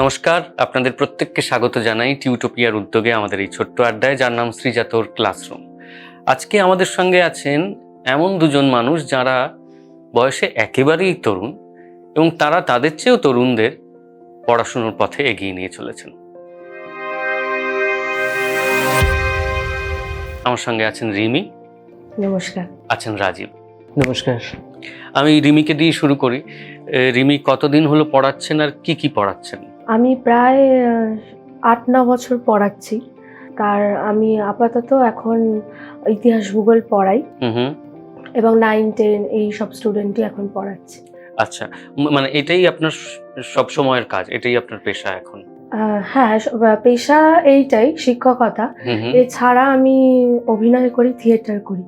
নমস্কার আপনাদের প্রত্যেককে স্বাগত জানাই টিউটোপিয়ার উদ্যোগে আমাদের এই ছোট্ট আড্ডায় যার নাম শ্রীজাতর ক্লাসরুম। আজকে আমাদের সঙ্গে আছেন এমন দুজন মানুষ যারা বয়সে একেবারেই তরুণ এবং তারা তাদের চেয়েও তরুণদের পড়াশুনোর পথে এগিয়ে নিয়ে চলেছেন। আমার সঙ্গে আছেন রিমি। নমস্কার। আছেন রাজীব। নমস্কার। আমি রিমিকে দিয়ে শুরু করি। রিমি কতদিন হলো পড়াচ্ছেন আর কি কি পড়াচ্ছেন? আমি প্রায় আট ন বছর পড়াচ্ছি। তার আমি আপাতত এখন ইতিহাস ভূগোল পড়াই এবং নাইন টেন এই সব স্টুডেন্টই এখন পড়াচ্ছি। আচ্ছা মানে এটাই আপনার সব সময়ের কাজ এটাই আপনার পেশা এখন? হ্যাঁ পেশা এইটাই শিক্ষকতা। এছাড়া আমি অভিনয় করি থিয়েটার করি।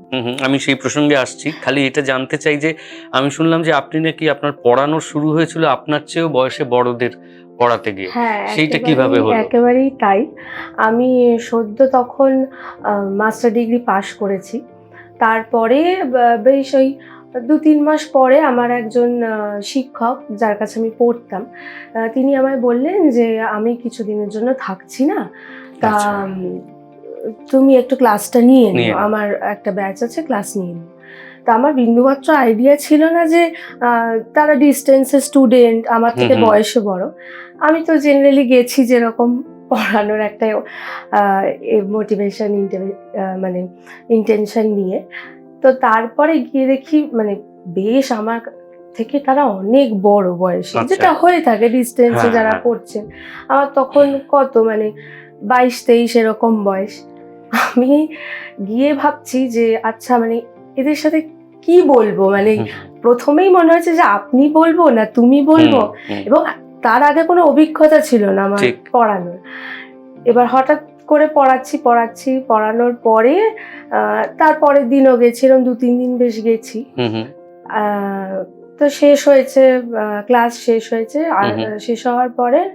আমি সেই প্রসঙ্গে আসছি। খালি এটা জানতে চাই যে আমি শুনলাম যে আপনি নাকি আপনার পড়ানো শুরু হয়েছিল আপনার চেয়েও বয়সে বড়দের পড়াতে গিয়ে। হ্যাঁ সেইটা কীভাবে হলো? একেবারেই তাই। আমি সদ্য তখন মাস্টার ডিগ্রি পাশ করেছি। তারপরে বেশ ওই দু তিন মাস পরে আমার একজন শিক্ষক যার কাছে আমি পড়তাম তিনি আমায় বললেন যে আমি কিছুদিনের জন্য থাকছি না। তা আচ্ছা। তুমি একটু ক্লাসটা নিয়ে নিও। আমার একটা ব্যাচ আছে ক্লাস নিয়ে নিও। তা আমার বিন্দুমাত্র আইডিয়া ছিল না যে তারা ডিস্টেন্সে স্টুডেন্ট আমার থেকে। বয়সে বড়। আমি তো জেনারেলি গেছি যেরকম পড়ানোর একটা মোটিভেশন মানে ইন্টেনশন নিয়ে। তো তারপরে গিয়ে দেখি মানে বেশ আমার থেকে তারা অনেক বড় বয়সে আচ্ছা। যেটা হয়ে থাকে ডিস্টেন্সে হ্যাঁ, যারা হ্যাঁ। পড়ছেন আমার তখন কত মানে বাইশ তেইশ এরকম বয়স। আমি গিয়ে ভাবছি যে আচ্ছা মানে এদের সাথে কি বলব? মানে প্রথমেই মনে হয়েছে যে আপনি বলব না তুমি বলব? এবং তার আগে কোনো অভিজ্ঞতা ছিল না আমার পড়ানোর। এবার হঠাৎ করে পড়াচ্ছি পড়াচ্ছি। পড়ানোর পরে তারপরের দিনও গেছিলাম দু তিন দিন বেশ গেছি। তো শেষ হয়েছে ক্লাস শেষ হয়েছে। আর। শেষ হওয়ার পরে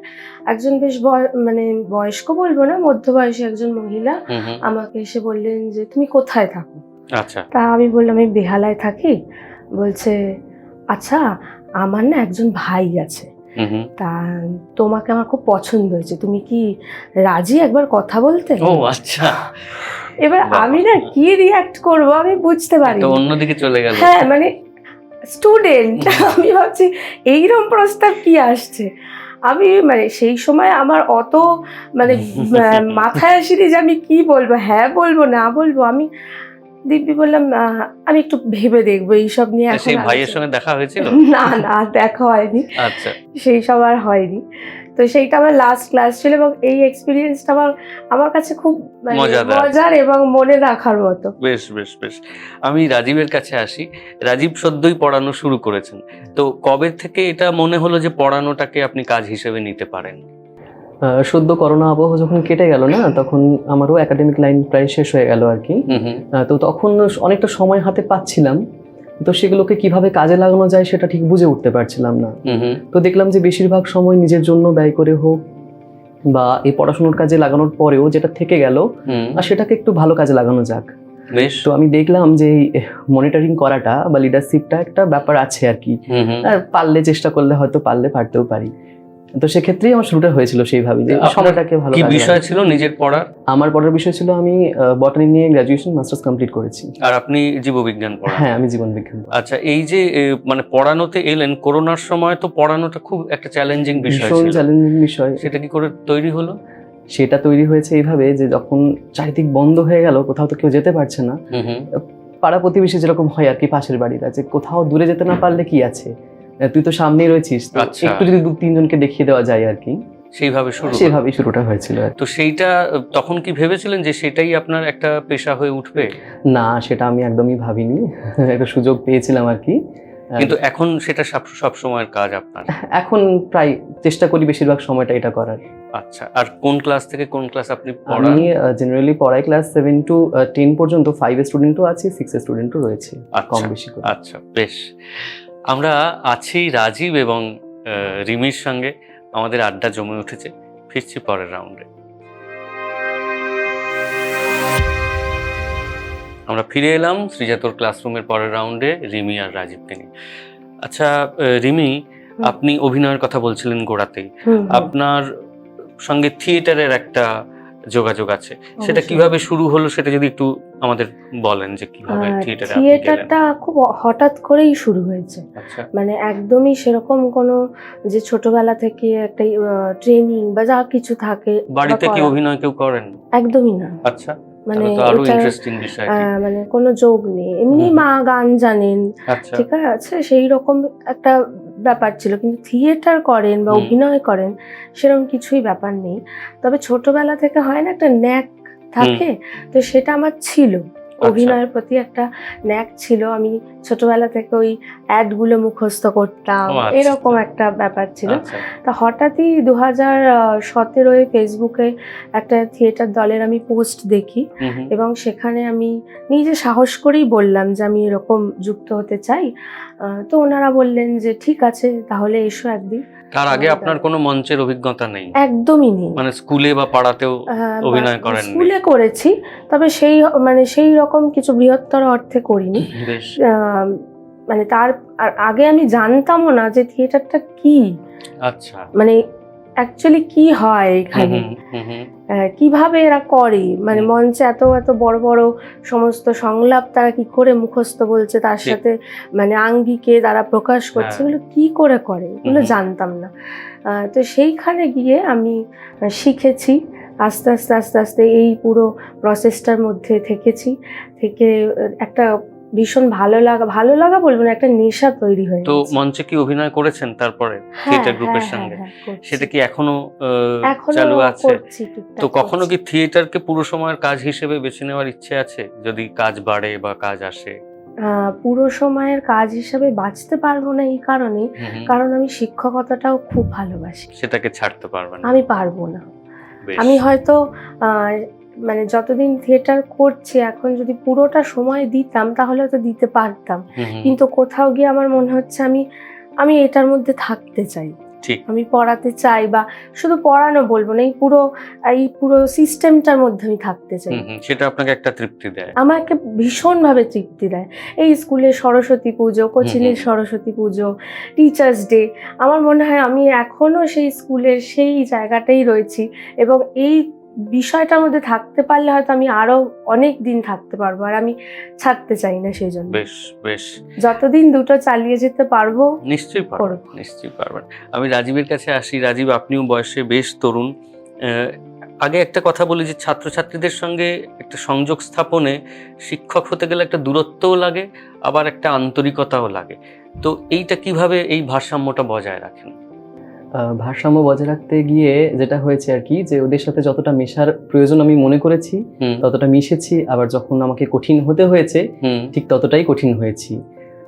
একজন বেশ বয়- মানে বয়স্ক বলব না মধ্যবয়সী একজন মহিলা। আমাকে এসে বললেন যে তুমি কোথায় থাকো? আচ্ছা। তা আমি বললাম আমি বেহালায় থাকি। বলছে আচ্ছা আমার না একজন ভাই আছে। তা তোমাকে আমার খুব পছন্দ হয়েছে। তুমি কি রাজি একবার কথা বলতে? ও আচ্ছা। এবার আমি না কি রিয়াক্ট করব আমি বুঝতে পারি তো অন্যদিকে চলে গেল। হ্যাঁ মানে স্টুডেন্ট আমি ভাবছি এইরকম প্রস্তাব কি আসছে? আমি মানে সেই সময় আমার অত মানে মাথায় আসেনি যে আমি কি বলব হ্যাঁ বলব না বলব আমি দিব্যি বললাম আমি একটু ভেবে দেখব এইসব নিয়ে সেই ভাইয়ের সঙ্গে দেখা হয়েছিল? না না দেখা হয়নি। আচ্ছা। সেই সব আর হয়নি। তো সেইটা আমার লাস্ট ক্লাস ছিল এবং এই এক্সপিরিয়েন্সটা আমার আমার কাছে খুব মানে মজার এবং মনে রাখার মতো। বেশ বেশ বেশ। আমি রাজীবের কাছে আসি। রাজীব সদ্যই পড়ানো শুরু করেছেন। তো কবে থেকে এটা মনে হলো যে পড়ানোটাকে আপনি কাজ হিসেবে নিতে পারেন? সদ্য করোনা আবহ যখন কেটে গেল না তখন আমারও একাডেমিক লাইন প্রায় শেষ হয়ে গেল আর কি। তো তখন অনেকটা সময় হাতে পাচ্ছিলাম। তো সেগুলোকে কীভাবে কাজে লাগানো যায় সেটা ঠিক বুঝে উঠতে পারছিলাম না। তো দেখলাম যে বেশিরভাগ সময় নিজের জন্য ব্যয় করে হোক বা এই পড়াশোনার কাজে লাগানোর পরেও যেটা থেকে গেল আর সেটাকে একটু ভালো কাজে লাগানো যাক। বেশ। তো আমি দেখলাম যে মনিটরিং করাটা বা লিডারশিপটা একটা ব্যাপার আছে আর কি। আর পারলে চেষ্টা করলে হয়তো পারলে পারতেও পারি। তো সেক্ষেত্রেই আমার শুরুটা হয়েছিল সেইভাবে যে সময়টাকে ভালো কি বিষয় ছিল নিজের পড়ার? আমার পড়ার বিষয় ছিল আমি বটানি নিয়ে গ্র্যাজুয়েশন মাস্টার্স কমপ্লিট করেছি। আর আপনি জীববিজ্ঞান পড়ান? হ্যাঁ আমি জীবন বিজ্ঞান আচ্ছা এই যে মানে পড়ানোতে এলেন করোনার সময় তো পড়ানোটা খুব একটা চ্যালেঞ্জিং বিষয় ছিল। চ্যালেঞ্জিং বিষয়। সেটা কি করে তৈরি হলো? সেটা তৈরি হয়েছে এইভাবে যে যখন চারিদিক বন্ধ হয়ে গেল কোথাও তো কেউ যেতে পারছে না। পাড়া প্রতিবেশী যেরকম হয় আর কি পাশের বাড়িরা যে কোথাও দূরে যেতে না পারলে কি আছে? তুই তো সামনেই রয়েছিস আচ্ছা। একটু যদি দু তিনজনকে দেখিয়ে দেওয়া যায় আর কি। সেইভাবে শুরু হলো। সেভাবেই শুরুটা হয়েছিল তো সেইটা তখন কি ভেবেছিলেন যে সেটাই আপনার একটা পেশা হয়ে উঠবে? না সেটা আমি একদমই ভাবিনি। একটা সুযোগ পেয়েছিলাম আর কি। কিন্তু এখন সেটা সব সব সময়ের কাজ আপনার। এখন প্রায় চেষ্টা করি বেশিরভাগ সময়টা এটা করার। আচ্ছা আর কোন ক্লাস থেকে কোন ক্লাস আপনি পড়ান? আমি জেনারেলি পড়াই ক্লাস সেভেন টু টেন পর্যন্ত। ফাইভ স্টুডেন্টও আছে সিক্স স্টুডেন্টও রয়েছে কম আচ্ছা বেশি করে। আচ্ছা বেশ। আমরা আছি রাজীব এবং রিমির সঙ্গে। আমাদের আড্ডা জমে উঠেছে। ফিরছি পরের রাউন্ডে আমরা ফিরে এলাম শ্রীজাতর ক্লাসরুমের পরের রাউন্ডে রিমি আর রাজীবকে নিয়ে। আচ্ছা রিমি আপনি অভিনয়ের কথা বলছিলেন গোড়াতেই। আপনার সঙ্গে থিয়েটারের একটা যোগাযোগ আছে। সেটা কীভাবে শুরু হলো সেটা যদি একটু আমাদের বলেন যে কীভাবে থিয়েটারটা খুব হঠাৎ করেই শুরু হয়েছে। আচ্ছা। মানে একদমই সেরকম কোনো যে ছোটবেলা থেকে একটা ট্রেনিং বা যা কিছু থাকে বাড়িতে কি অভিনয় কেউ করেন? একদমই না। আচ্ছা। মানে মানে কোনো যোগ নেই। এমনি মা গান জানেন আচ্ছা। ঠিক আছে? সেই রকম একটা ব্যাপার ছিল কিন্তু থিয়েটার করেন বা অভিনয় করেন সেরকম কিছুই ব্যাপার নেই। তবে ছোটবেলা থেকে হয় না একটা ন্যাক থাকে তো সেটা আমার ছিল। অভিনয়ের প্রতি একটা ন্যাক ছিল। আমি ছোটবেলা থেকে ওই অ্যাডগুলো মুখস্থ করতাম। আচ্ছা। এরকম একটা ব্যাপার ছিল। আচ্ছা। তা হঠাৎই দু হাজার সতেরোয় ফেসবুকে একটা থিয়েটার দলের আমি পোস্ট দেখি। এবং সেখানে আমি নিজে সাহস করেই বললাম যে আমি এরকম যুক্ত হতে চাই। তো ওনারা বললেন যে ঠিক আছে তাহলে এসো একদিন। তার আগে আপনার কোনো মঞ্চের অভিজ্ঞতা নেই? একদমই নেই। মানে স্কুলে বা পাড়াতেও আহ, অভিনয় করেন স্কুলে করেছি তবে সেই মানে সেই রকম কিছু বৃহত্তর অর্থে করিনি। মানে তার আগে আমি জানতামও না যে থিয়েটারটা কি। আচ্ছা। মানে অ্যাকচুয়ালি কি হয় এখানে। কীভাবে এরা করে? মানে মঞ্চে এত এত বড় বড় সমস্ত সংলাপ তারা কি করে মুখস্থ বলছে? তার সাথে মানে আঙ্গিকে তারা প্রকাশ করছে? হ্যাঁ। এগুলো কি করে করে? এগুলো জানতাম না। তো সেইখানে গিয়ে আমি শিখেছি আস্তে আস্তে আস্তে আস্তে এই পুরো প্রসেসটার মধ্যে থেকেছি। থেকে একটা ভীষণ ভালো লাগা ভালো লাগা বলব না একটা নেশা তৈরি হয়ে তো মঞ্চে কি অভিনয় করেছেন তারপরে থিয়েটার গ্রুপের হ্যাঁ, সঙ্গে? হ্যাঁ, হ্যাঁ, করছি। সেটা কি এখনও চালু আছে? তো কখনো কি থিয়েটারকে পুরো সময়ের কাজ হিসেবে বেছে নেওয়ার ইচ্ছে আছে? যদি কাজ বাড়ে বা কাজ আসে। পুরো সময়ের কাজ হিসেবে বাঁচতে পারব না এই কারণে। কারণ আমি শিক্ষকতাটাও খুব ভালোবাসি। সেটাকে ছাড়তে পারব না। আমি পারব না। আমি হয়তো মানে যতদিন থিয়েটার করছে এখন যদি পুরোটা সময় দিতাম তাহলে তো দিতে পারতাম। কিন্তু কোথাও গিয়ে আমার মনে হচ্ছে আমি আমি এটার মধ্যে থাকতে চাই। আমি পড়াতে চাই বা শুধু পড়ানো বলব না এই পুরো এই পুরো সিস্টেমটার মধ্যে আমি থাকতে চাই। সেটা আপনাকে একটা তৃপ্তি দেয়। আমাকে ভীষণভাবে তৃপ্তি দেয়। এই স্কুলে সরস্বতী পুজো কোচিনের সরস্বতী পুজো টিচার্স ডে আমার মনে হয় আমি এখনও সেই স্কুলের সেই জায়গাটাই রয়েছি এবং এই বিষয়টার মধ্যে থাকতে পারলে হয়তো আমি আরও অনেক দিন থাকতে পারব আর আমি ছাড়তে চাই না সেই জন্য বেশ বেশ। যতদিন দুটো চালিয়ে যেতে পারব নিশ্চয়ই করব। নিশ্চয়ই পারবেন। আমি রাজীবের কাছে আসি। রাজীব আপনিও বয়সে বেশ তরুণ। আগে একটা কথা বলি যে ছাত্রছাত্রীদের সঙ্গে একটা সংযোগ স্থাপনে শিক্ষক হতে গেলে একটা দূরত্বও লাগে আবার একটা আন্তরিকতাও লাগে। তো এইটা কীভাবে এই ভারসাম্যটা বজায় রাখেন? ভারসাম্য বজায় রাখতে গিয়ে যেটা হয়েছে আর কি যে ওদের সাথে যতটা মেশার প্রয়োজন আমি মনে করেছি ততটা মিশেছি আবার যখন আমাকে কঠিন হতে হয়েছে ঠিক ততটাই কঠিন হয়েছি।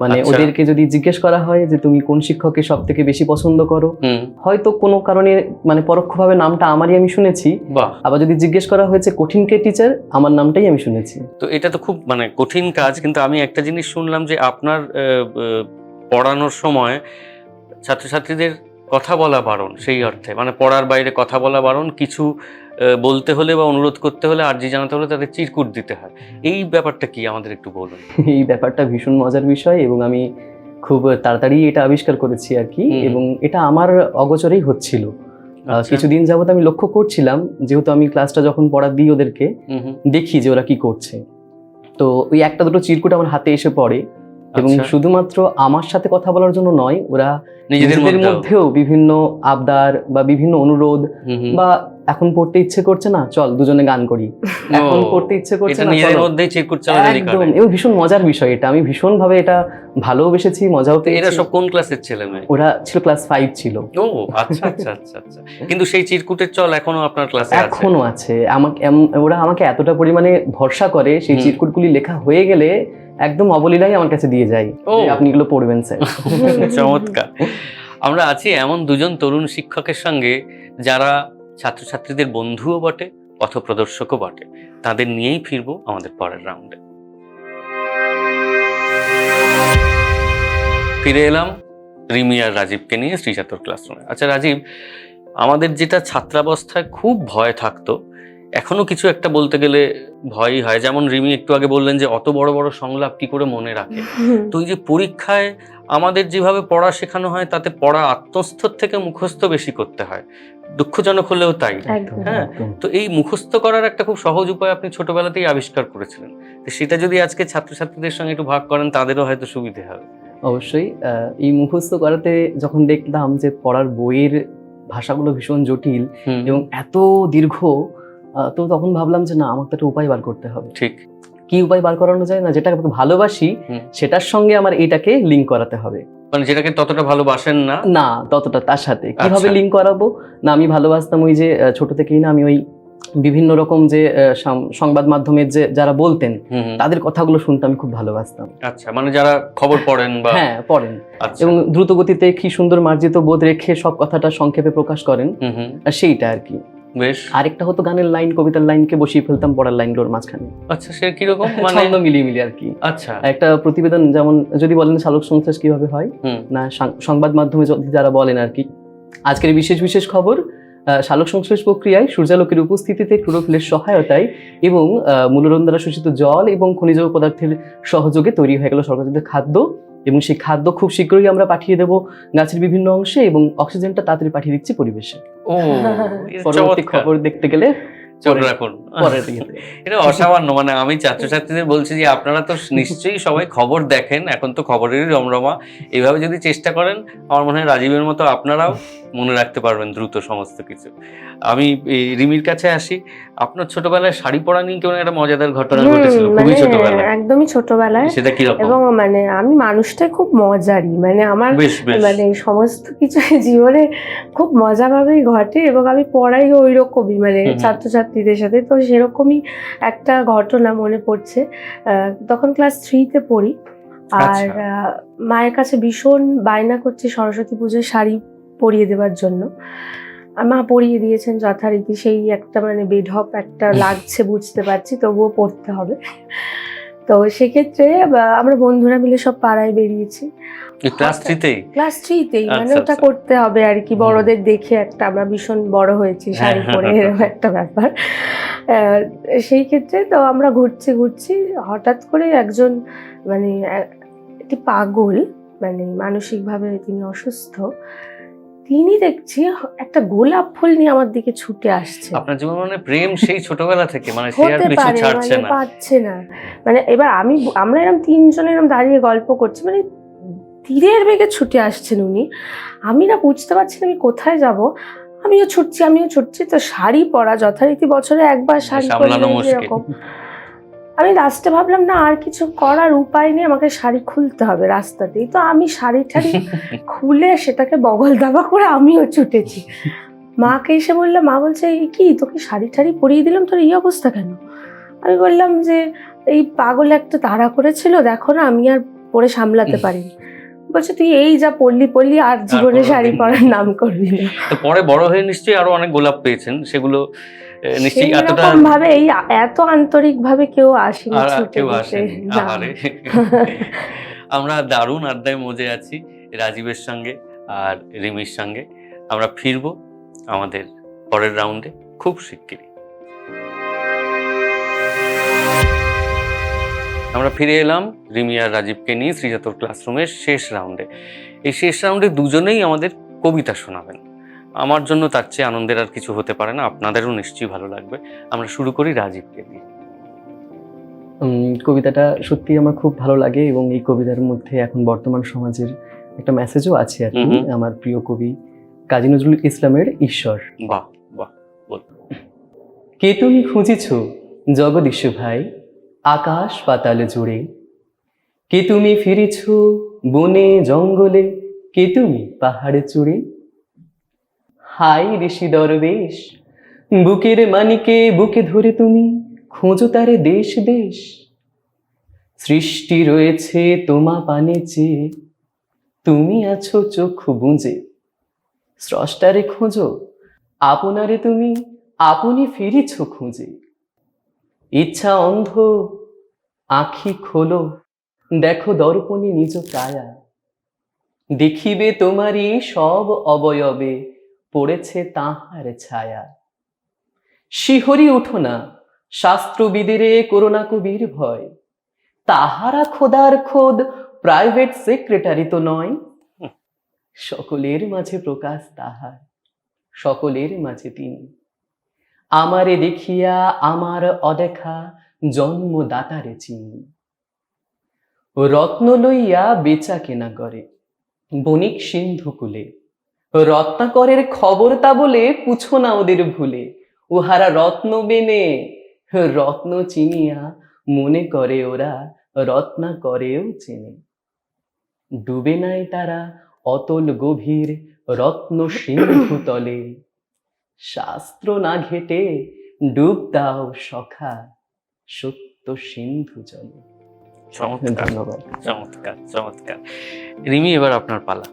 মানে আচ্ছা। ওদেরকে যদি জিজ্ঞেস করা হয় যে তুমি কোন শিক্ষককে সব থেকে বেশি পছন্দ করো হয়তো কোনো কারণে মানে পরোক্ষভাবে নামটা আমারই আমি শুনেছি। আবার যদি জিজ্ঞেস করা হয়েছে কঠিন কে টিচার আমার নামটাই আমি শুনেছি। তো এটা তো খুব মানে কঠিন কাজ কিন্তু আমি একটা জিনিস শুনলাম যে আপনার পড়ানোর সময় ছাত্রছাত্রীদের কথা বলা বারণ সেই অর্থে। মানে পড়ার বাইরে কথা বলা বারণ কিছু বলতে হলে বা অনুরোধ করতে হলে আর্জি জানাতে হলে তাদের চিরকুট দিতে হয়। এই ব্যাপারটা কি আমাদের একটু বলুন। এই ব্যাপারটা ভীষণ মজার বিষয় এবং আমি খুব তাড়াতাড়ি এটা আবিষ্কার করেছি আর কি এবং এটা আমার অগোচরেই হচ্ছিল। আচ্ছা। কিছুদিন যাবত আমি লক্ষ্য করছিলাম যেহেতু আমি ক্লাসটা যখন পড়া দিই ওদেরকে। দেখি যে ওরা কি করছে। তো ওই একটা দুটো চিরকুট আমার হাতে এসে পড়ে। এবং আচ্ছা। শুধুমাত্র আমার সাথে কথা বলার জন্য নয় ওরা নিজেদের মধ্যেও বিভিন্ন আবদার বা বিভিন্ন অনুরোধ। বা এখন পড়তে ইচ্ছে করছে না চল দুজনে গান করি। এখন পড়তে ইচ্ছে করছে না। মধ্যেই চিরকুট চালাচালি একদম এবং ভীষণ মজার বিষয় এটা আমি ভীষণ ভাবে এটা ভালোবেসেছি মজাও তো এরা পেয়েছি। সব কোন ক্লাসের ছেলে মেয়ে? ওরা ছিল ক্লাস ফাইভ ছিল। ও আচ্ছা আচ্ছা আচ্ছা আচ্ছা। কিন্তু সেই চিরকুটের চল এখনও আপনার ক্লাসে আছে। এখনও আছে। আমাকে ওরা আমাকে এতটা পরিমাণে ভরসা করে সেই। চিরকুটগুলি লেখা হয়ে গেলে একদম অবলীলাই আমার কাছে দিয়ে যায় আপনি এগুলো পড়বেন স্যার। চমৎকার। আমরা আছি এমন দুজন তরুণ শিক্ষকের সঙ্গে যারা ছাত্রছাত্রীদের বন্ধুও বটে পথপ্রদর্শকও বটে। তাদের নিয়েই ফিরবো আমাদের পরের রাউন্ডে ফিরে এলাম রিমি আর রাজীবকে নিয়ে শ্রীচাতর ক্লাসরুমে আচ্ছা রাজীব আমাদের যেটা ছাত্রাবস্থায় খুব ভয় থাকতো এখনও কিছু একটা বলতে গেলে ভয়ই হয়। যেমন রিমি একটু আগে বললেন যে অত বড় বড় সংলাপ কি করে মনে রাখে? তো এই যে পরীক্ষায় আমাদের যেভাবে পড়া শেখানো হয় তাতে পড়া আত্মস্থর থেকে মুখস্থ বেশি করতে হয়। দুঃখজনক হলেও তাই। হ্যাঁ। তো এই মুখস্থ করার একটা খুব সহজ উপায় আপনি ছোটবেলাতেই আবিষ্কার করেছিলেন। তো সেটা যদি আজকে ছাত্রছাত্রীদের সঙ্গে একটু ভাগ করেন তাদেরও হয়তো সুবিধে হবে। অবশ্যই আহ, এই মুখস্থ করাতে যখন দেখলাম যে পড়ার বইয়ের ভাষাগুলো ভীষণ জটিল এবং এত দীর্ঘ তো তখন ভাবলাম যে না আমাকে একটা উপায় বার করতে হবে। ঠিক। কি উপায় বার করানো যায় না যেটা ভালোবাসি সেটার সঙ্গে আমার এটাকে লিঙ্ক করাতে হবে। মানে যেটাকে ততটা ভালোবাসেন না? না ততটা তার সাথে। কীভাবে আচ্ছা। লিঙ্ক করাবো? না আমি ভালোবাসতাম ওই যে ছোট থেকেই না আমি ওই বিভিন্ন রকম যে সংবাদ মাধ্যমের যে যারা বলতেন। তাদের কথাগুলো শুনতে আমি খুব ভালোবাসতাম। আচ্ছা মানে যারা খবর পড়েন বা হ্যাঁ পড়েন। আচ্ছা। এবং দ্রুত গতিতে কি সুন্দর মার্জিত বোধ রেখে সব কথাটা সংক্ষেপে প্রকাশ করেন সেইটা আর কি। বেশ। আরেকটা হতো গানের লাইন কবিতার লাইনকে বসিয়ে ফেলতাম পড়ার লাইনগুলোর মাঝখানে। আচ্ছা সে কীরকম? মানে ছন্দ মিলিয়ে মিলিয়ে আর কি। আচ্ছা। একটা প্রতিবেদন যেমন যদি বলেন শালক সংশ্লেষ কীভাবে হয় না সংবাদ মাধ্যমে যদি যারা বলেন আর কি। আজকের বিশেষ বিশেষ খবর সালোক সংশ্লেষ প্রক্রিয়ায় সূর্যালোকের উপস্থিতিতে ক্লোরোফিলের সহায়তায় এবং মূলরণ দ্বারা শোষিত জল এবং খনিজ পদার্থের সহযোগে তৈরি হয়ে গেল সর্বজাতীয় খাদ্য এবং সেই খাদ্য খুব শীঘ্রই আমরা পাঠিয়ে দেব গাছের বিভিন্ন অংশে এবং অক্সিজেনটা তাড়াতাড়ি পাঠিয়ে দিচ্ছি পরিবেশে। ও পরবর্তী খবর দেখতে গেলে চোখ রাখুন। এটা অসামান্য মানে আমি ছাত্রছাত্রীদের বলছি যে আপনারা তো নিশ্চয়ই সবাই খবর দেখেন এখন তো খবরেরই রমরমা। এইভাবে যদি চেষ্টা করেন আমার মনে হয় রাজীবের মতো আপনারাও মনে রাখতে পারবেন দ্রুত সমস্ত কিছু। আমি রিমির কাছে আসি। আপনার ছোটবেলায় শাড়ি পরা নিয়ে কেমন একটা মজাদার ঘটনা ঘটেছিল? খুবই মানে ছোটবেলায়। একদমই ছোটবেলায়। সেটা কীরকম? এবং মানে আমি মানুষটাই খুব মজারই। মানে আমার মানে সমস্ত কিছু জীবনে খুব মজাভাবেই ঘটে এবং আমি পড়াই ওই রকমই মানে। ছাত্রছাত্রীদের সাথে তো সেরকমই একটা ঘটনা মনে পড়ছে। তখন ক্লাস থ্রিতে পড়ি। আর আচ্ছা। মায়ের কাছে ভীষণ বায়না করছে সরস্বতী পুজোয় শাড়ি পরিয়ে দেওয়ার জন্য। মা পরিয়ে দিয়েছেন যথারীতি সেই একটা মানে বেঢপ একটা লাগছে বুঝতে পারছি তবুও পড়তে হবে। তো সেক্ষেত্রে আমরা বন্ধুরা মিলে সব পাড়ায় বেরিয়েছি। ক্লাস থ্রিতেই ক্লাস থ্রিতেই মানে আচ্ছা, ওটা আচ্ছা। করতে হবে আর কি বড়দের দেখে একটা আমরা ভীষণ বড় হয়েছি শাড়ি হ্যাঁ, পরে হ্যাঁ, এরকম একটা ব্যাপার। সেই ক্ষেত্রে তো আমরা ঘুরছি ঘুরছি হঠাৎ করে একজন মানে একটি পাগল মানে মানসিকভাবে তিনি অসুস্থ তিনি দেখছি একটা গোলাপ ফুল নিয়ে আমার দিকে ছুটে আসছে। আপনার জীবন মানে প্রেম সেই ছোটবেলা থেকে মানে সে আর পারে ছাড়ছে মানে না। পাচ্ছে না। মানে এবার আমি আমরা এরকম তিনজন এরকম দাঁড়িয়ে গল্প করছি মানে তীরের বেগে ছুটে আসছেন উনি। আমি না বুঝতে পারছি না আমি কোথায় যাব। আমিও ছুটছি আমিও ছুটছি তো শাড়ি পরা যথারীতি বছরে একবার শাড়ি মুশকিল। যেরকম আমি লাস্টে ভাবলাম না আর কিছু করার উপায় নেই আমাকে শাড়ি খুলতে হবে রাস্তাতেই। তো আমি শাড়ি টাড়ি খুলে সেটাকে বগল দাবা করে আমিও ছুটেছি। মাকে এসে বললাম মা বলছে "এই কি তোকে শাড়ি ঠাড়ি পরিয়ে দিলাম? তোর এই অবস্থা কেন? আমি বললাম যে এই পাগল একটা তাড়া করেছিল দেখো না আমি আর পরে সামলাতে পারিনি। বলছে তুই এই যা পড়লি পড়লি আর জীবনে শাড়ি পরার নাম করবি না। তো পরে বড় হয়ে নিশ্চয়ই আরও অনেক গোলাপ পেয়েছেন সেগুলো আহ, নিশ্চয়ই এতটা ভাবে এই এত আন্তরিক ভাবে কেউ আসেনি কেউ আমরা দারুণ আড্ডায় মজে আছি রাজীবের সঙ্গে আর রিমির সঙ্গে। আমরা ফিরবো আমাদের পরের রাউন্ডে খুব শিগগিরই। আমরা ফিরে এলাম রিমি আর রাজীবকে নিয়ে শ্রীজাতর ক্লাসরুমের শেষ রাউন্ডে। এই শেষ রাউন্ডে দুজনেই আমাদের কবিতা শোনাবেন। আমার জন্য তার চেয়ে আনন্দের আর কিছু হতে পারে না আপনাদেরও নিশ্চয়ই ভালো লাগবে। আমরা শুরু করি রাজীবকে দিয়ে কবিতাটা সত্যি আমার খুব ভালো লাগে এবং এই কবিতার মধ্যে এখন বর্তমান সমাজের একটা মেসেজও আছে আর কি। আমার প্রিয় কবি কাজী নজরুল ইসলামের ঈশ্বর। বাহ বাহ কে তুমি খুঁজেছ জগদীশ ভাই? আকাশ পাতাল জুড়ে। কে তুমি ফিরেছ বনে, জঙ্গলে? কে তুমি পাহাড়ে চুড়ে? হাই ঋষি দরবেশ, বুকের মানিকে বুকে ধরে তুমি খোঁজো তারে দেশ দেশ। সৃষ্টি রয়েছে তোমা পানে চেয়ে, তুমি আছো চোখ বুঁজে। স্রষ্টারে খোঁজো, আপনারে তুমি, আপনি ফিরিছ খুঁজে। ইচ্ছা অন্ধ আখি খোলো, দেখো দর্পণে নিজ কায়া দেখিবে তোমারই সব অবয়বে, পড়েছে তাহার ছায়া। শিহরি উঠো না, শাস্ত্রবিদেরে করোনা কবির ভয়। তাহারা খোদার খোদ প্রাইভেট সেক্রেটারি তো নয়। সকলের মাঝে প্রকাশ তাহার, সকলের মাঝে তিনি। আমারে দেখিয়া আমার অদেখা জন্মদাতারে চিনি। রত্ন লইয়া বেচা কেনা করে, বণিক সিন্ধু কুলে। রত্নাকরের খবর তা বলে পুছো না ওদের ভুলে। উহারা রত্ন বেনে, রত্ন চিনিয়া মনে করে ওরা রত্না করেও চেনে। ডুবে নাই তারা অতল গভীর রত্ন সিন্ধু তলে। শাস্ত্র না ঘেটে ডুব দাও সখা সত্য সিন্ধু জলে। চমৎকার। ধন্যবাদ। চমৎকার চমৎকার। রিমি এবার আপনার পালা।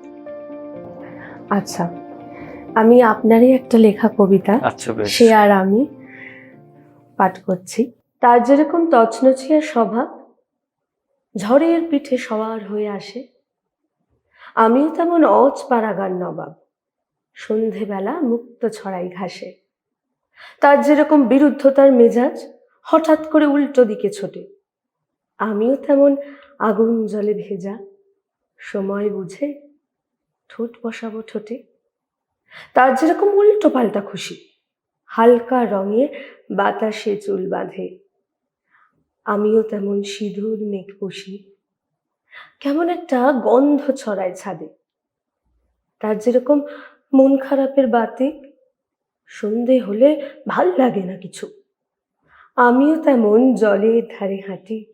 আচ্ছা আমি আপনারই একটা লেখা কবিতা আচ্ছা সে আর আমি পাঠ করছি। তার যেরকম তছনছিয়া স্বভাব ঝড়ের পিঠে সবার হয়ে আসে। আমিও তেমন অজ পাড়াগার নবাব সন্ধেবেলা মুক্ত ছড়াই ঘাসে। তার যেরকম বিরুদ্ধতার মেজাজ হঠাৎ করে উল্টো দিকে ছোটে। আমিও তেমন আগুন জলে ভেজা, সময় বুঝে ঠোঁট বসাবো ঠোঁটে। তার যেরকম উল্টো পাল্টা খুশি, হালকা রঙে বাতাসে চুল বাঁধে। আমিও তেমন সিঁদুর মেঘ পুষি কেমন একটা গন্ধ ছড়ায় ছাদে। তার যেরকম মন খারাপের বাতে, সন্ধে হলে ভালো লাগে না কিছু। আমিও তেমন জলের ধারে হাঁটি।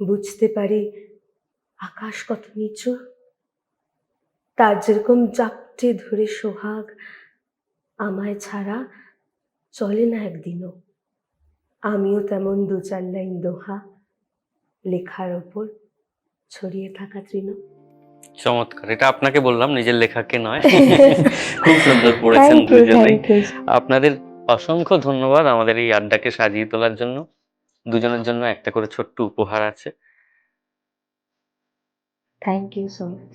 বুঝতে পারি আকাশ কত নিচু। তার যেরকম জাপটে ধরে সোহাগ আমায় ছাড়া চলে না একদিনও। আমিও তেমন দু চার লাইন দোহা লেখার ওপর ছড়িয়ে থাকা তৃণ। চমৎকার এটা আপনাকে বললাম নিজের লেখাকে নয়। খুব সুন্দর পড়েছেন দুজনেই। আপনাদের অসংখ্য ধন্যবাদ আমাদের এই আড্ডাকে সাজিয়ে তোলার জন্য। দুজনের জন্য একটা করে ছোট্ট উপহার আছে। থ্যাংক ইউ সো মাচ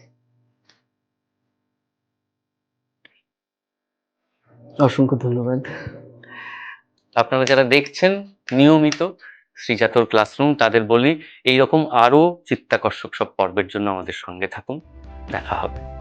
অসংখ্য ধন্যবাদ। আপনারা যারা দেখছেন নিয়মিত শ্রীজাতর ক্লাসরুম তাদের বলি এইরকম আরও চিত্তাকর্ষক সব পর্বের জন্য আমাদের সঙ্গে থাকুন। দেখা হবে।